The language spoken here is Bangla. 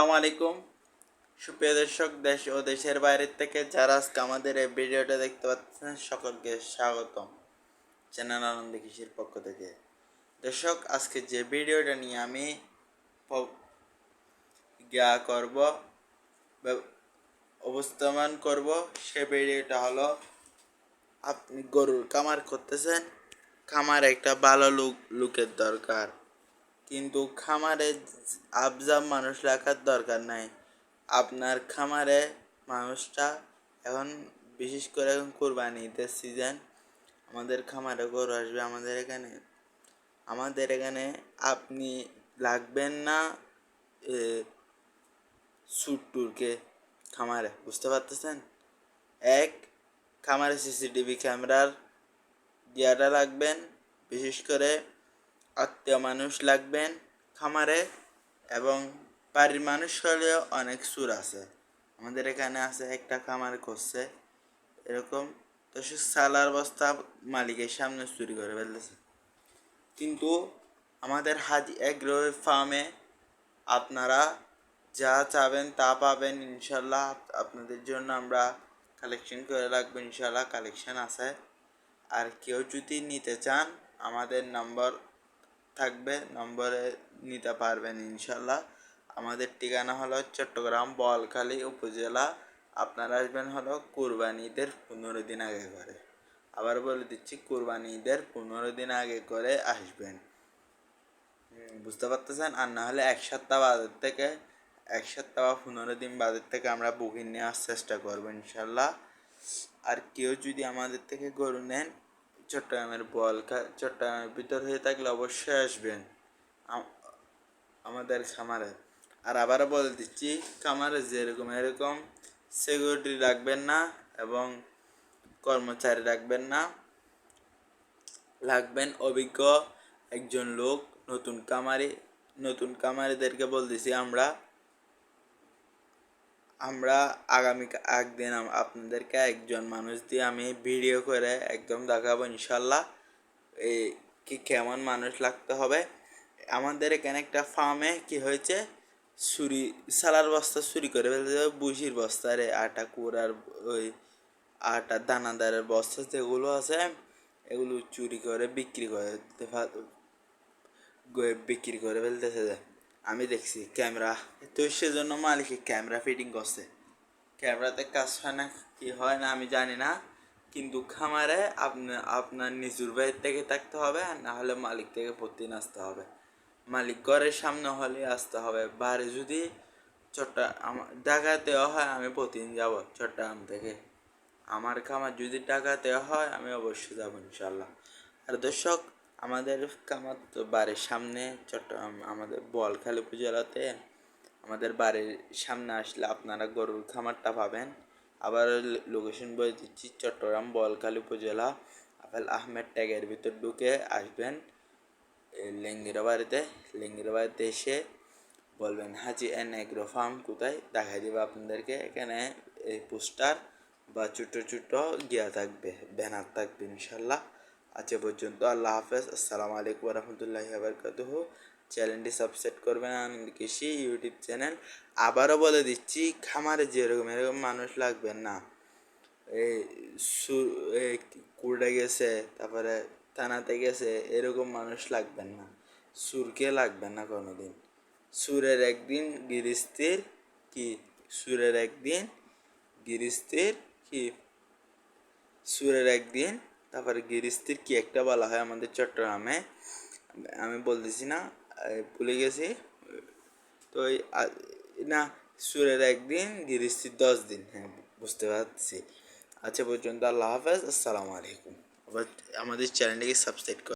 আসসালামু আলাইকুম। সুপ্রিয় দর্শক, দেশ ও দেশের বাইরের থেকে যারা আজকে আমাদের এই ভিডিওটা দেখতে পাচ্ছেন, সকলকে স্বাগতম চ্যানেল আনন্দ কৃষির পক্ষ থেকে। দর্শক, আজকে যে ভিডিওটা নিয়ে আমি গিয়া করব অবস্থান করব, সে ভিডিওটা হলো, আপনি গরুর খামার করতেছেন, খামার একটা ভালো লুক লুকের দরকার। কিন্তু খামারে আবজাব মানুষ রাখার দরকার নাই। আপনার খামারে মানুষটা এখন বিশেষ করে এখন কোরবানি ঈদের সিজন আমাদের খামারে গরু আসবে আমাদের এখানে। আমাদের এখানে আপনি লাগবেন না এ, টুরকে খামারে বুঝতে পারতেছেন? এক খামারে সিসিটিভি ক্যামেরার গিয়াটা লাগবেন বিশেষ করে আত্মীয় মানুষ লাগবেন খামারে এবং বাড়ির মানুষ হলেও অনেক সুর আছে। আমাদের এখানে আছে, একটা খামার করছে, এরকম। তো সে সালার বস্তা মালিকের সামনে চুরি করে ফেলতেছে। কিন্তু আমাদের হাজি এগ্রো ফার্মে আপনারা যা চাবেন তা পাবেন, ইনশাল্লাহ আপনাদের জন্য আমরা কালেকশন করে রাখব, ইনশাল্লাহ কালেকশন আছে। আর কেউ যদি নিতে চান, আমাদের নম্বর থাকবে, নম্বরে নিতে পারবেন ইনশাল্লাহ। আমাদের ঠিকানা হলো চট্টগ্রাম বলখালী উপজেলা। আপনারা আসবেন হলো কুরবানি ঈদের পনেরো দিন আগে করে। আবার বলে দিচ্ছি, কুরবানি ঈদের পনেরো দিন আগে করে আসবেন। বুঝতে পারতেছেন? আর না হলে এক সপ্তাহ বাদের থেকে, এক সপ্তাহ বা পনেরো দিন বাদের থেকে আমরা বুকিং নেওয়ার চেষ্টা করব ইনশাল্লাহ। আর কেউ যদি আমাদের থেকে গরু নেন চট্টগ্রামের বলকা চট্টগ্রামের ভিতর হয়ে থাকলে অবশ্যই আসবেন আম- আমাদের খামারে। আর আবারও বলে দিচ্ছি, খামারে যেরকম এরকম সিকিউরিটি রাখবেন না এবং কর্মচারী রাখবেন না। লাগবেন অভিজ্ঞ একজন লোক, নতুন কামারি নতুন কামারিদেরকে বলতেছি আমরা। আমরা আগামী একদিন আপনাদেরকে একজন মানুষ দিয়ে আমি ভিডিও করে একদম দেখাবো, ইনশাল্লাহ। এই কি কেমন মানুষ লাগতে হবে। আমাদের এখানে একটা ফার্মে কি হয়েছে? চুরি, সালার বস্তা চুরি করে ফেলতে বুসির বস্তারে আটা কুড়ার, ওই আটা দানাদারের বস্তা যেগুলো আছে, এগুলো চুরি করে বিক্রি করে বিক্রি করে ফেলতেছে। যে। আমি দেখছি ক্যামেরা, তো সেজন্য মালিক ক্যামেরা ফিটিং করছে। ক্যামেরাতে কাজ হয় না, কি হয় না আমি জানি না, কিন্তু খামারে আপনার আপনার নিজুর বাইর থেকে থাকতে হবে, আর না হলে মালিক থেকে প্রতিদিন আসতে হবে। মালিক ঘরের সামনে হলে আসতে হবে। বাইরে যদি চট্টা আমার ঢাকাতেও হয়, আমি প্রতিদিন যাব চট্টগ্রাম থেকে। আমার খামার যদি টাকাতে হয়, আমি অবশ্যই যাব ইনশাল্লাহ। আর দর্শক আমাদের খামার তো বাড়ির সামনে চট্টগ্রাম, আমাদের বলখালী উপজেলাতে আমাদের বাড়ির সামনে আসলে আপনারা গরুর খামারটা পাবেন। আবার লোকেশন বলে দিচ্ছি, চট্টগ্রাম বলখালী উপজেলা। আপেল আহমেদ ট্যাগের ভিতর ঢুকে আসবেন। লেঙ্গিরা বাড়িতে লেঙ্গিরা বাড়িতে এসে বলবেন, হাজি এন এগ্রো ফার্ম কোথায়? দেখাই দেবে আপনাদেরকে, এখানে এই পোস্টার বা ছোটো ছোটো গিয়া থাকবে, ব্যানার থাকবে ইনশাল্লাহ। আজ এ পর্যন্ত আল্লাহ হাফেজ। আসসালামু আলাইকুম রহমতুল্লাহি আবরকাতুহু চ্যানেলটি সাবস্ক্রাইব করবেন আনন্দ কৃষি ইউটিউব চ্যানেল। আবারও বলে দিচ্ছি, খামারে যেরকম এরকম মানুষ লাগবেন না। এই কুড়ে গেছে, তারপরে থানাতে গেছে, এরকম মানুষ লাগবেন না। সুরকে লাগবেন না কোনোদিন। সুরের একদিন গিরিস্তির কি? সুরের একদিন গিরিস্তির কি? সুরের একদিন তারপরে গিরিস্তির কি একটা বলা হয় আমাদের চট্টগ্রামে? আমি বলতেছি না ভুলে গেছি। তো না, সুরের একদিন, গিরিস্তির দশ দিন হ্যাঁ বুঝতে পারছি। আচ্ছা পর্যন্ত আল্লাহ হাফেজ, আসসালামু আলাইকুম। আবার আমাদের চ্যানেলটিকে সাবস্ক্রাইব কর